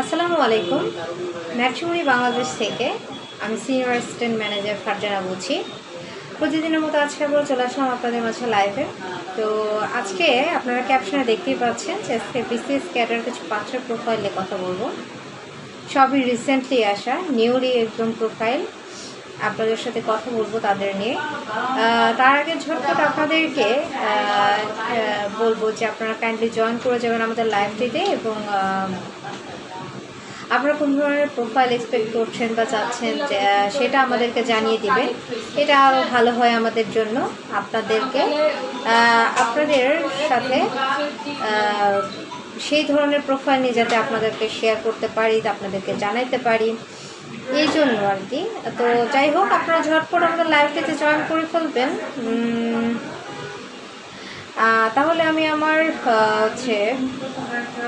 আসসালামু আলাইকুম। ম্যাট্রিমনি বাংলাদেশ থেকে আমি সিনিয়র অ্যাসিস্ট্যান্ট ম্যানেজার ফারজানা বলছি প্রতিদিনের মতো আজকে আবার চলে আসলাম আপনাদের মাঝে লাইভে তো আজকে আপনারা ক্যাপশনে দেখতেই পাচ্ছেন যে আজকে বিসিএস ক্যাডার কিছু পাত্রের প্রোফাইলে কথা বলব। সবই রিসেন্টলি আসা নিউলি একদম প্রোফাইল আপনাদের সাথে কথা বলব তাদের নিয়ে। তার আগে ঝটপট আপনাদেরকে বলব যে আপনারা কাইন্ডলি জয়েন করে যাবেন আমাদের লাইভটিতে এবং আপনারা কোন ধরনের প্রোফাইল এক্সপেক্ট করছেন বা চাচ্ছেন সেটা আমাদেরকে জানিয়ে দিবেন। এটা আরও ভালো হয় আমাদের জন্য, আপনাদেরকে। আপনাদের সাথে সেই ধরনের প্রোফাইল নিয়ে যাতে আপনাদেরকে শেয়ার করতে পারি, আপনাদেরকে জানাইতে পারি। এই জন্য আর কি তো যাই হোক, আপনারা ঝটপট আমাদের লাইভটিতে জয়েন করে ফেলবেন। তাহলে আমি আমার হচ্ছে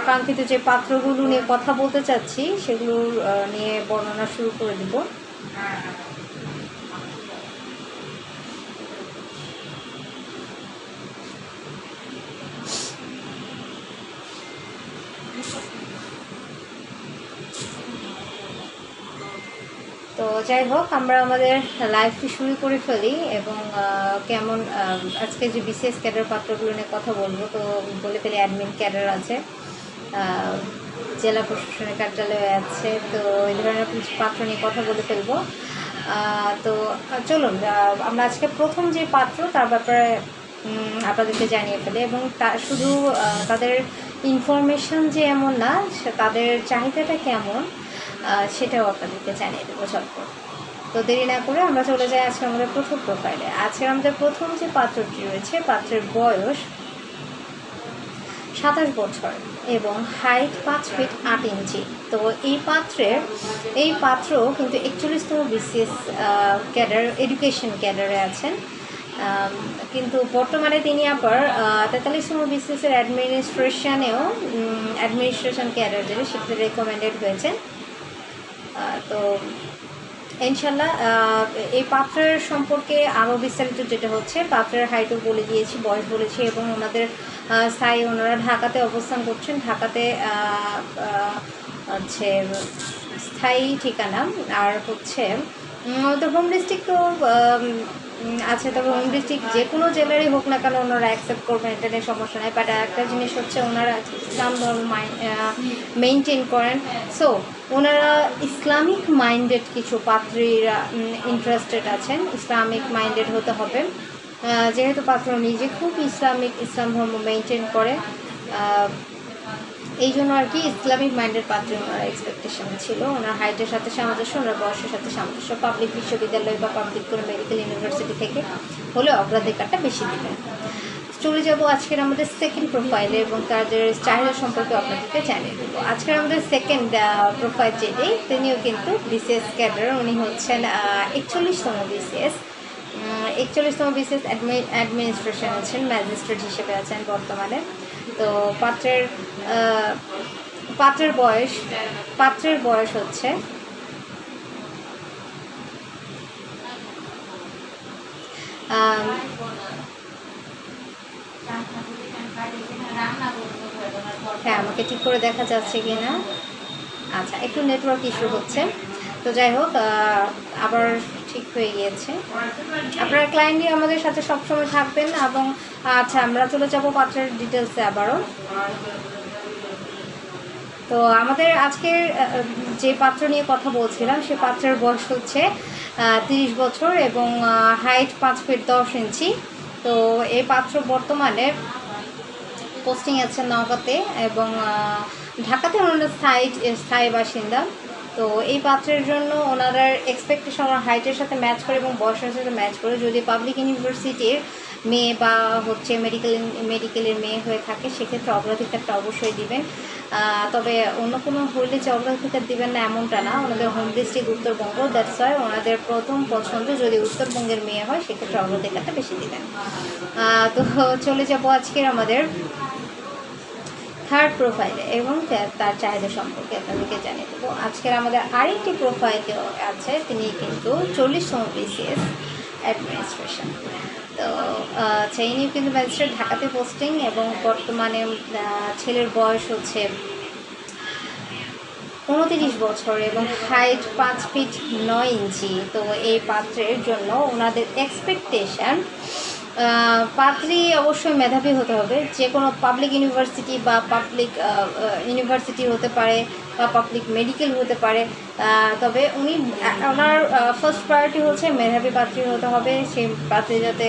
কাঙ্ক্ষিত যে পাত্রগুলো নিয়ে কথা বলতে চাচ্ছি সেগুলো নিয়ে বর্ণনা শুরু করে দিব। তো যাই হোক, আমরা আমাদের লাইফটি শুরু করে ফেলি এবং কেমন আজকে যে বিশেষ ক্যাডার পাত্রগুলো নিয়ে কথা বলব, তো বলে ফেলি অ্যাডমিন ক্যাডার আছে জেলা প্রশাসনের কার্যালয়ে আছে, তো এই ধরনের পাত্র নিয়ে কথা বলে ফেলব। তো, চলুন আমরা আজকে প্রথম যে পাত্র তার ব্যাপারে আপনাদেরকে জানিয়ে ফেলি এবং তা শুধু তাদের ইনফরমেশন যে এমন না তাদের চাহিদাটা কেমন সেটাও আপনাদেরকে জানিয়ে দেবো ঝটপট তো। দেরি না করে আমরা চলে যাই আজকে আমাদের প্রথম প্রোফাইলে আজকে আমাদের প্রথম যে পাত্রটি রয়েছে, পাত্রের বয়স সাতাশ বছর এবং হাইট পাঁচ ফিট আট ইঞ্চি। তো এই পাত্রের, এই পাত্র কিন্তু একচল্লিশতম বিসিএস ক্যাডার এডুকেশন ক্যাডারে আছেন। কিন্তু বর্তমানে তিনি আবার তেতাল্লিশতম বিসিএস এর অ্যাডমিনিস্ট্রেশনেও অ্যাডমিনিস্ট্রেশন ক্যাডার যেটা সেক্ষেত্রে রেকমেন্ডেড হয়েছেন। তো ইনশাল্লাহ এই পাত্রের সম্পর্কে আরও বিস্তারিত যেটা হচ্ছে, পাত্রের হাইটও বলে দিয়েছি, বয়স বলেছি, এবং ওনাদের স্থায়ী, ওনারা ঢাকাতে অবস্থান করছেন। ঢাকাতে হচ্ছে স্থায়ী ঠিকানা, আর হচ্ছে ওদের হোম ডিস্ট্রিক্ট তো আছে, তবে হোম ডিস্ট্রিক্ট যে কোনো জেলারই হোক না কেন ওনারা অ্যাকসেপ্ট করবেন এটা নিয়ে সমস্যা নেই। বাট একটা জিনিস হচ্ছে, ওনারা ইসলাম ধর্ম মেনটেন করেন। সো ওনারা ইসলামিক মাইন্ডেড কিছু পাত্রীরা ইন্টারেস্টেড আছেন। ইসলামিক মাইন্ডেড হতে হবে। যেহেতু পাত্র নিজে খুব ইসলামিক, ইসলাম ধর্ম মেনটেন করে এই জন্য আর কি ইসলামিক মাইন্ডের পাত্রে ওনার এক্সপেকটেশন ছিল। ওনার হাইটের সাথে সামঞ্জস্য, ওনার বয়সের সাথে সামঞ্জস্য। পাবলিক বিশ্ববিদ্যালয় বা পাবলিক কোনো মেডিকেল ইউনিভার্সিটি থেকে হলে অগ্রাধিকারটা বেশি দিবেন চলে যাব আজকের আমাদের সেকেন্ড প্রোফাইলে এবং তাদের চাহিদা সম্পর্কে আপনাদেরকে জানিয়ে দেবো। আজকের আমাদের সেকেন্ড প্রোফাইল যেটি, তিনিও কিন্তু বিসিএস ক্যাডার উনি হচ্ছেন একচল্লিশতম বিসিএস একচল্লিশতম বিসিএস অ্যাডমিনিস্ট্রেশন আছেন ম্যাজিস্ট্রেট হিসেবে আছেন বর্তমানে। তো পাত্রের পাত্রের বয়স পাত্রের বয়স হচ্ছে হ্যাঁ আমাকে ঠিক করে দেখা যাচ্ছে কি না আচ্ছা একটু নেটওয়ার্ক ইস্যু হচ্ছে। তো যাই হোক আবার ঠিক হয়ে গিয়েছে। আপনারা ক্লায়েন্টই আমাদের সাথে সবসময় থাকবেন এবং আচ্ছা আমরা চলে যাব পাত্রের ডিটেলসে আবারও। তো আমাদের আজকের যে পাত্র নিয়ে কথা বলছিলাম, সে পাত্রের বয়স হচ্ছে তিরিশ বছর এবং হাইট পাঁচ ফিট দশ ইঞ্চি। তো এই পাত্র বর্তমানে পোস্টিং আছে নওগাঁতে এবং ঢাকাতে ওনারা স্থায়ী স্থায়ী বাসিন্দা। তো এই পাত্রের জন্য ওনাদের এক্সপেকটেশন ওনার হাইটের সাথে ম্যাচ করে এবং বয়সের সাথে ম্যাচ করে। যদি পাবলিক ইউনিভার্সিটির মেয়ে বা হচ্ছে মেডিকেল মেডিকেলের মেয়ে হয়ে থাকে, সেক্ষেত্রে অগ্রাধিকারটা অবশ্যই দিবেন। তবে অন্য কোনো হইলে যে অগ্রাধিকার দিবেন না এমনটা না। ওনাদের হোম ডিস্ট্রিক্ট উত্তরবঙ্গ দ্যাটস হয় ওনাদের প্রথম পছন্দ যদি উত্তরবঙ্গের মেয়ে হয়, সেক্ষেত্রে অগ্রাধিকারটা বেশি দিবেন। তো চলে যাব আজকের আমাদের থার্ড প্রোফাইল এবং তার চাহিদা সম্পর্কে আপনাদেরকে জানিয়ে দেবো। আজকের আমাদের আরেকটি প্রোফাইল আছে, তিনি কিন্তু চল্লিশতম বিসিএস অ্যাডমিনিস্ট্রেশন তো আচ্ছা ইনিও কিন্তু ম্যাজিস্ট্রেট ঢাকাতে পোস্টিং এবং বর্তমানে ছেলের বয়স হচ্ছে উনতিরিশ বছর এবং হাইট পাঁচ ফিট নয় ইঞ্চি। তো, এই পাত্রের জন্য ওনাদের এক্সপেকটেশন পাত্রী অবশ্যই মেধাবী হতে হবে। যে কোনো পাবলিক ইউনিভার্সিটি বা পাবলিক ইউনিভার্সিটি হতে পারে বা পাবলিক মেডিকেল হতে পারে তবে উনি, ওনার ফার্স্ট প্রায়োরিটি হচ্ছে মেধাবী পাত্রী হতে হবে। সেই পাত্রী যাতে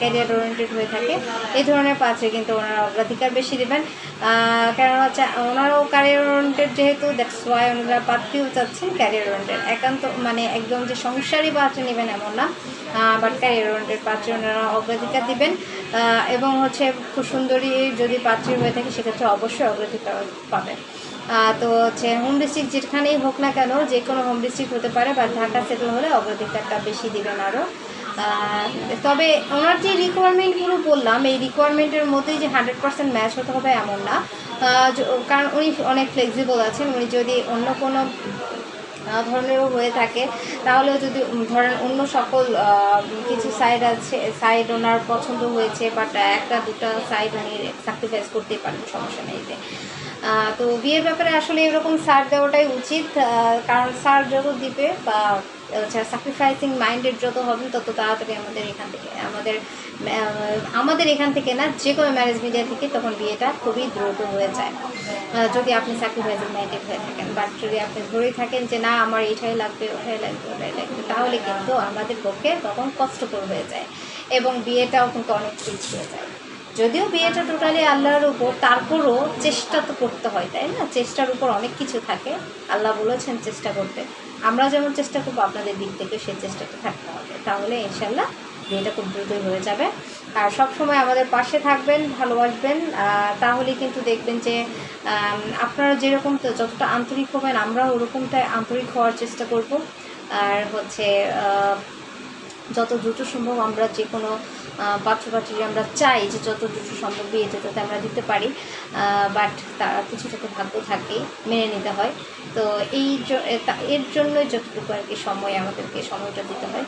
ক্যারিয়ার ওরিয়েন্টেড হয়ে থাকে। এই ধরনের পাত্রে কিন্তু ওনারা অগ্রাধিকার বেশি দেবেন। কেননা হচ্ছে ওনারাও ক্যারিয়ার ওরিয়েন্টেড যেহেতু দ্যাটস ওয়াই ওনারা পাত্রীও চাচ্ছেন ক্যারিয়ার ওরিয়েন্টেড একান্ত মানে একদম যে সংসারী পাত্রে নেবেন এমন না। বাট ক্যারিয়ার ওরিয়েন্টেড পাত্রে ওনারা অগ্রাধিকার দিবেন। এবং হচ্ছে খুব সুন্দরী যদি পাত্রী হয়ে থাকে, সেক্ষেত্রে অবশ্যই অগ্রাধিকার পাবেন। তো হচ্ছে হোম ডিস্ট্রিক্ট যেখানেই হোক না কেন, যে কোনো হোম ডিস্ট্রিক্ট হতে পারে বা ঢাকা সেটেল হলে অগ্রাধিকারটা বেশি দিবেন আরও তবে ওনার যে রিকোয়ারমেন্টগুলো বললাম, এই রিকোয়ারমেন্টের মধ্যেই যে হান্ড্রেড পার্সেন্ট ম্যাচ হতে হবে এমন না। কারণ উনি অনেক ফ্লেক্সিবল আছেন। উনি যদি অন্য কোনো ধরনেরও হয়ে থাকে। তাহলেও যদি ধরেন অন্য সকল কিছু সাইড আছে সাইড ওনার পছন্দ হয়েছে বাট একটা, দুটা সাইড উনি স্যাক্রিফাইস করতে পারেন, সমস্যা নেই তো বিয়ের ব্যাপারে আসলে এরকম সার দেওয়াটাই উচিত। কারণ সার যত দিবে বা স্যাক্রিফাইসিং মাইন্ডেড যত হবেন তত তাড়াতাড়ি আমাদের এখান থেকে, আমাদের আমাদের এখান থেকে না, যে কোনো ম্যারেজ মিডিয়া থেকে তখন বিয়েটা খুবই দ্রুত হয়ে যায়। যদি আপনি স্যাক্রিফাইসিং মাইন্ডেড হয়ে থাকেন বাট যদি আপনি ধরেই থাকেন যে, না, আমার এটাই লাগবে, ওটাই লাগবে ওটাই লাগবে, তাহলে কিন্তু আমাদের পক্ষে তখন কষ্টকর হয়ে যায় এবং বিয়েটাও কিন্তু অনেক পিছিয়ে যায়। যদিও বিয়েটা টোটালি আল্লাহর উপর, তারপরও চেষ্টা তো করতে হয়, তাই না? চেষ্টার উপর অনেক কিছু থাকে। আল্লাহ বলেছেন চেষ্টা করতে। আমরা যেমন চেষ্টা করব, আপনাদের দিক থেকে সেই চেষ্টাটা থাকতে হবে। তাহলে ইনশাল্লাহ বিয়েটা খুব দ্রুতই হয়ে যাবে। আর সব সময় আমাদের পাশে থাকবেন ভালোবাসবেন তাহলে কিন্তু দেখবেন যে আপনারা যেরকম যতটা আন্তরিক হবেন আমরাও ওরকমটাই আন্তরিক হওয়ার চেষ্টা করব। আর হচ্ছে যত দ্রুত সম্ভব আমরা যে কোনো আহ, পাত্রপাত্রী আমরা চাই যে যত দ্রুত সম্ভব বিয়েতে যাতে আমরা দিতে পারি। বাট তারা কিছুটা তো ভাগ্য থাকে মেনে নিতে হয়। তো এই এর জন্যই যতটুকু আর কি সময় আমাদেরকে সময়টা দিতে হয়।